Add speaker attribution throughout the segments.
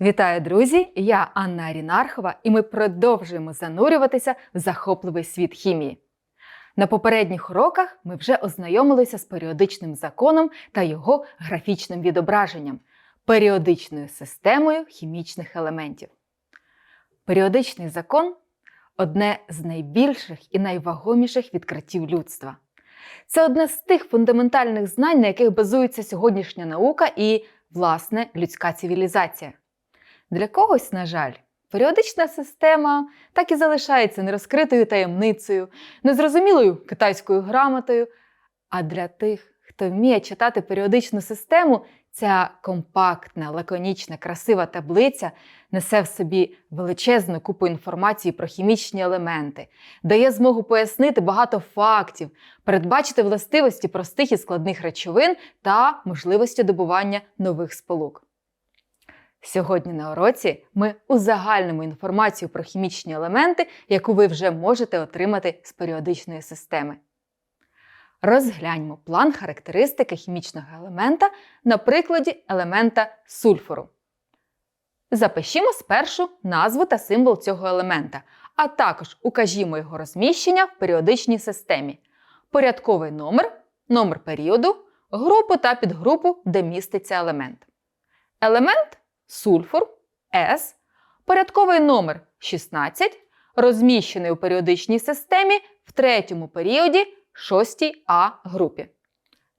Speaker 1: Вітаю, друзі! Я Анна Арінархова, і ми продовжуємо занурюватися в захопливий світ хімії. На попередніх уроках ми вже ознайомилися з періодичним законом та його графічним відображенням періодичною системою хімічних елементів. Періодичний закон одне з найбільших і найвагоміших відкриттів людства. Це одне з тих фундаментальних знань, на яких базується сьогоднішня наука і, власне, людська цивілізація. Для когось, на жаль, періодична система так і залишається нерозкритою таємницею, незрозумілою китайською грамотою. А для тих, хто вміє читати періодичну систему, ця компактна, лаконічна, красива таблиця несе в собі величезну купу інформації про хімічні елементи, дає змогу пояснити багато фактів, передбачити властивості простих і складних речовин та можливості добування нових сполук. Сьогодні на уроці ми узагальнимо інформацію про хімічні елементи, яку ви вже можете отримати з періодичної системи. Розгляньмо план характеристики хімічного елемента на прикладі елемента сульфуру. Запишімо спершу назву та символ цього елемента, а також укажімо його розміщення в періодичній системі, порядковий номер, номер періоду, групу та підгрупу, де міститься елемент. Елемент сульфур С, порядковий номер 16, розміщений у періодичній системі в третьому періоді 6 А групі.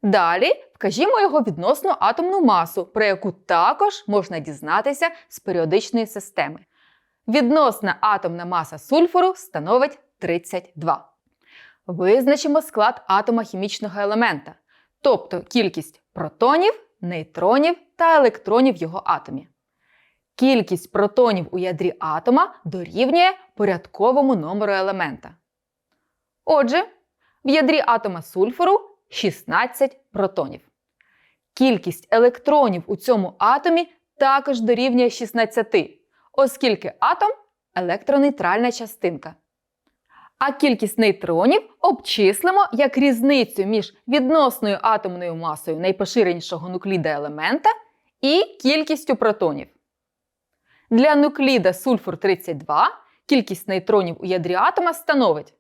Speaker 1: Далі вкажімо його відносну атомну масу, про яку також можна дізнатися з періодичної системи. Відносна атомна маса сульфуру становить 32. Визначимо склад атома хімічного елемента, тобто кількість протонів, нейтронів та електронів в його атомі. Кількість протонів у ядрі атома дорівнює порядковому номеру елемента. Отже, в ядрі атома сульфуру 16 протонів. Кількість електронів у цьому атомі також дорівнює 16, оскільки атом електронейтральна частинка. А кількість нейтронів обчислимо як різницю між відносною атомною масою найпоширенішого нукліда елемента і кількістю протонів. Для нукліда сульфур 32 кількість нейтронів у ядрі атома становить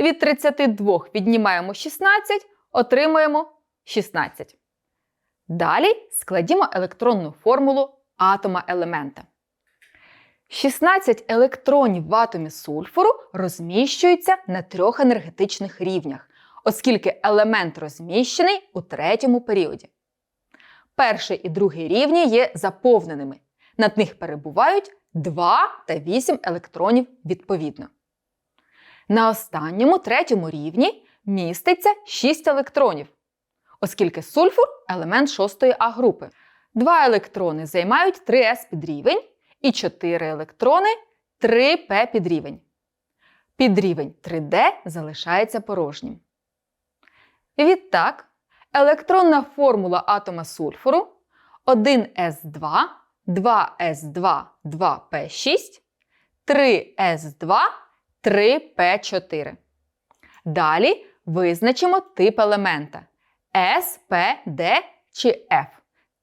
Speaker 1: від 32 віднімаємо 16, отримуємо 16. Далі складімо електронну формулу атома елемента. 16 електронів в атомі сульфуру розміщуються на трьох енергетичних рівнях, оскільки елемент розміщений у третьому періоді. Перший і другий рівні є заповненими. Над них перебувають 2 та 8 електронів відповідно. На останньому третьому рівні міститься 6 електронів, оскільки сульфур елемент 6 А групи. Два електрони займають 3С підрівень і 4 електрони 3П підрівень. Підрівень 3D залишається порожнім. Відтак, електронна формула атома сульфуру 1С2, 2С2, 2П6, 3С2, 3П4. Далі визначимо тип елемента С, П, Д чи Ф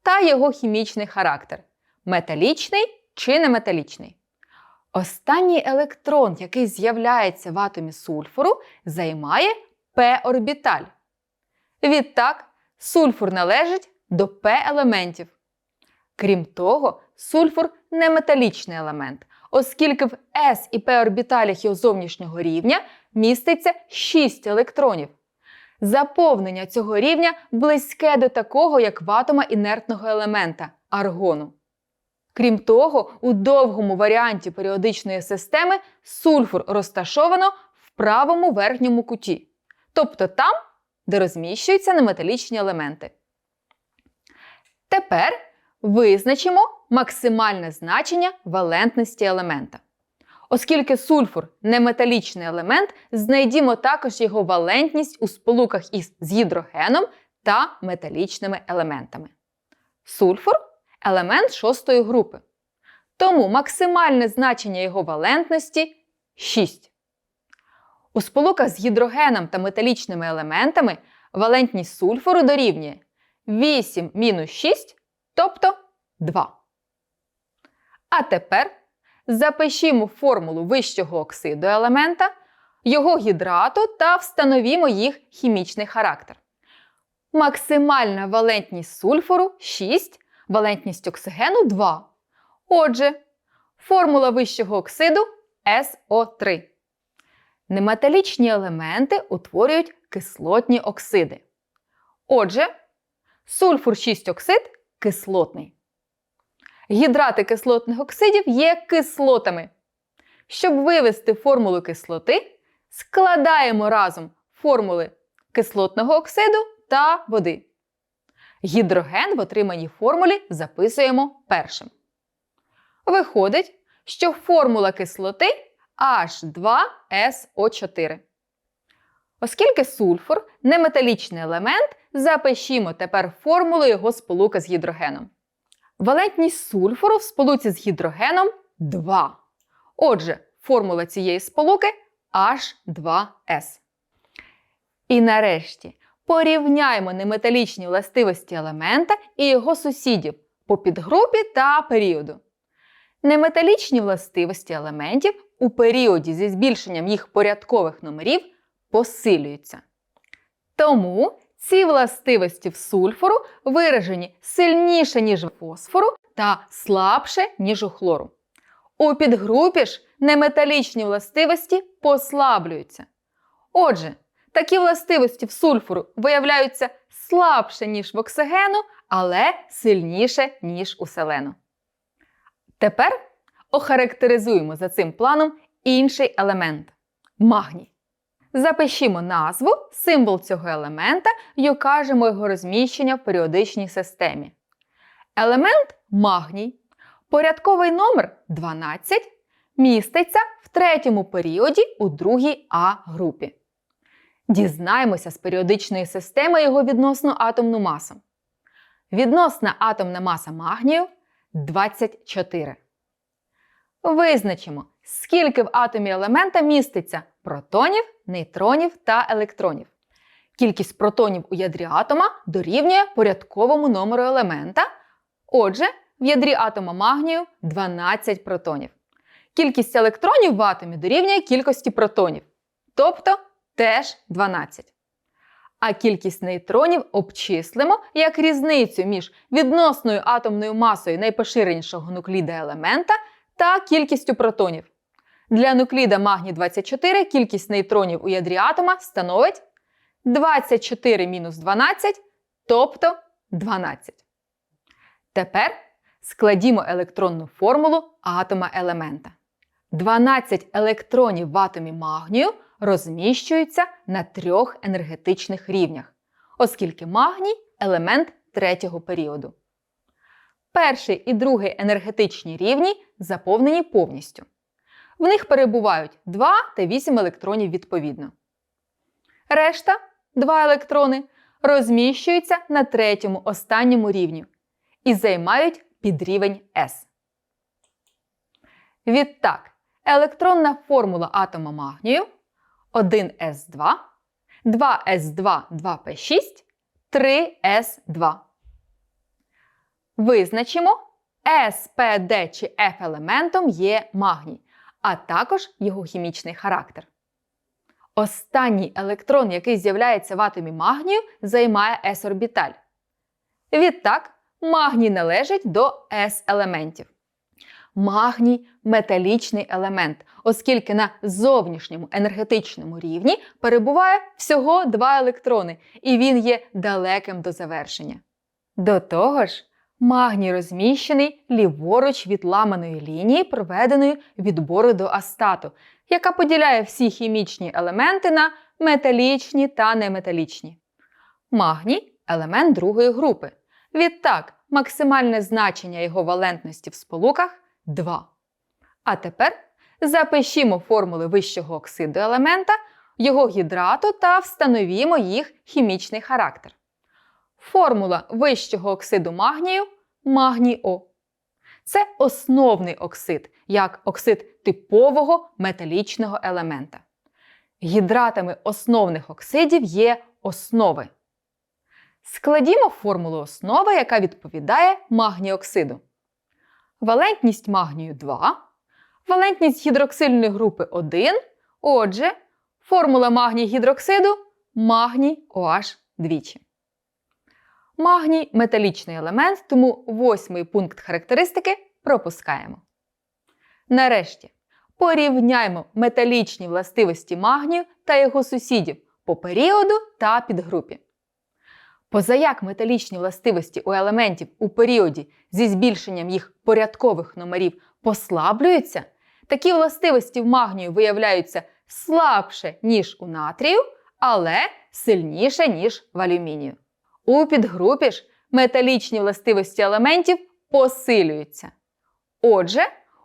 Speaker 1: та його хімічний характер металічний чи неметалічний. Останній електрон, який з'являється в атомі сульфуру, займає П-орбіталь. Відтак, сульфур належить до П-елементів. Крім того, сульфур неметалічний елемент, оскільки в С і П орбіталях його зовнішнього рівня міститься 6 електронів. Заповнення цього рівня близьке до такого, як в атома інертного елемента аргону. Крім того, у довгому варіанті періодичної системи сульфур розташовано в правому верхньому куті, тобто там, де розміщуються неметалічні елементи. Тепер визначимо максимальне значення валентності елемента. Оскільки сульфур неметалічний елемент, знайдімо також його валентність у сполуках із з гідрогеном та металічними елементами. Сульфур елемент шостої групи. Тому максимальне значення його валентності 6. У сполуках з гідрогеном та металічними елементами валентність сульфуру дорівнює 8 мінус 6, тобто 2. А тепер запишімо формулу вищого оксиду елемента, його гідрату та встановімо їх хімічний характер. Максимальна валентність сульфуру 6, валентність оксигену 2. Отже, формула вищого оксиду СО3. Неметалічні елементи утворюють кислотні оксиди. Отже, сульфур 6 оксид кислотний. Гідрати кислотних оксидів є кислотами. Щоб вивести формулу кислоти, складаємо разом формули кислотного оксиду та води. Гідроген в отриманій формулі записуємо першим. Виходить, що формула кислоти H2SO4. Оскільки сульфур неметалічний елемент, запишімо тепер формулу його сполуки з гідрогеном. Валентність сульфуру в сполуці з гідрогеном 2. Отже, формула цієї сполуки H2S. І нарешті порівняємо неметалічні властивості елемента і його сусідів по підгрупі та періоду. Неметалічні властивості елементів у періоді зі збільшенням їх порядкових номерів посилюються. Тому ці властивості в сульфуру виражені сильніше, ніж в фосфору та слабше, ніж у хлору. У підгрупі ж неметалічні властивості послаблюються. Отже, такі властивості в сульфуру виявляються слабше, ніж в оксигену, але сильніше, ніж у селену. Тепер охарактеризуємо за цим планом інший елемент магній. Запишімо назву, символ цього елемента і окажемо його розміщення в періодичній системі. Елемент магній, порядковий номер 12, міститься в третьому періоді у другій А групі. Дізнаємося з періодичної системи його відносну атомну масу. Відносна атомна маса магнію 24. Визначимо, скільки в атомі елемента міститься протонів, нейтронів та електронів. Кількість протонів у ядрі атома дорівнює порядковому номеру елемента. Отже, в ядрі атома магнію 12 протонів. Кількість електронів в атомі дорівнює кількості протонів, тобто теж 12. А кількість нейтронів обчислимо як різницю між відносною атомною масою найпоширенішого нукліда елемента та кількістю протонів. Для нукліда магні 24 кількість нейтронів у ядрі атома становить 24 мінус 12, тобто 12. Тепер складімо електронну формулу атома елемента. 12 електронів в атомі магнію розміщуються на трьох енергетичних рівнях, оскільки магній елемент третього періоду. Перший і другий енергетичні рівні заповнені повністю. В них перебувають 2 та 8 електронів відповідно. Решта 2 електрони розміщуються на третьому останньому рівні і займають підрівень S. Відтак, електронна формула атома магнію 1s2, 2s2, 2p6, 3s2. Визначимо, D чи F елементом є магній, а також його хімічний характер. Останній електрон, який з'являється в атомі магнію, займає s-орбіталь. Відтак, магній належить до s-елементів. Магній металічний елемент, оскільки на зовнішньому енергетичному рівні перебуває всього два електрони, і він є далеким до завершення. До того ж, магній розміщений ліворуч від ламаної лінії, проведеної від бору до астату, яка поділяє всі хімічні елементи на металічні та неметалічні. Магній елемент другої групи. Відтак, максимальне значення його валентності в сполуках 2. А тепер запишімо формули вищого оксиду елемента, його гідрату та встановімо їх хімічний характер. Формула вищого оксиду магнію магній О. Це основний оксид, як оксид типового металічного елемента. Гідратами основних оксидів є основи. Складімо формулу основи, яка відповідає магніоксиду. валентність магнію 2, валентність гідроксильної групи 1. Отже, формула магній гідроксиду магній OH двічі. Магній металічний елемент, тому восьмий пункт характеристики пропускаємо. Нарешті порівняймо металічні властивості магнію та його сусідів по періоду та підгрупі. Позаяк металічні властивості у елементів у періоді зі збільшенням їх порядкових номерів послаблюються, такі властивості в магнію виявляються слабше, ніж у натрію, але сильніше, ніж в алюмінію. У підгрупі ж металічні властивості елементів посилюються. Отже,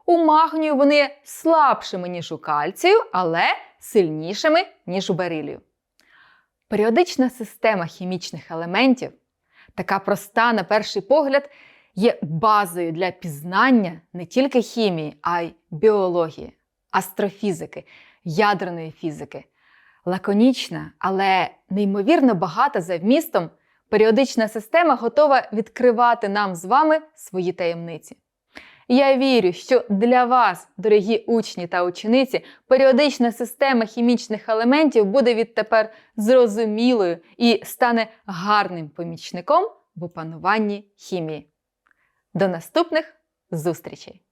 Speaker 1: у магнію вони слабшими, ніж у кальцію, але сильнішими, ніж у берилію. Періодична система хімічних елементів, така проста на перший погляд, є базою для пізнання не тільки хімії, а й біології, астрофізики, ядерної фізики. Лаконічна, але неймовірно багата за вмістом, періодична система готова відкривати нам з вами свої таємниці. Я вірю, що для вас, дорогі учні та учениці, періодична система хімічних елементів буде відтепер зрозумілою і стане гарним помічником в опануванні хімії. До наступних зустрічей!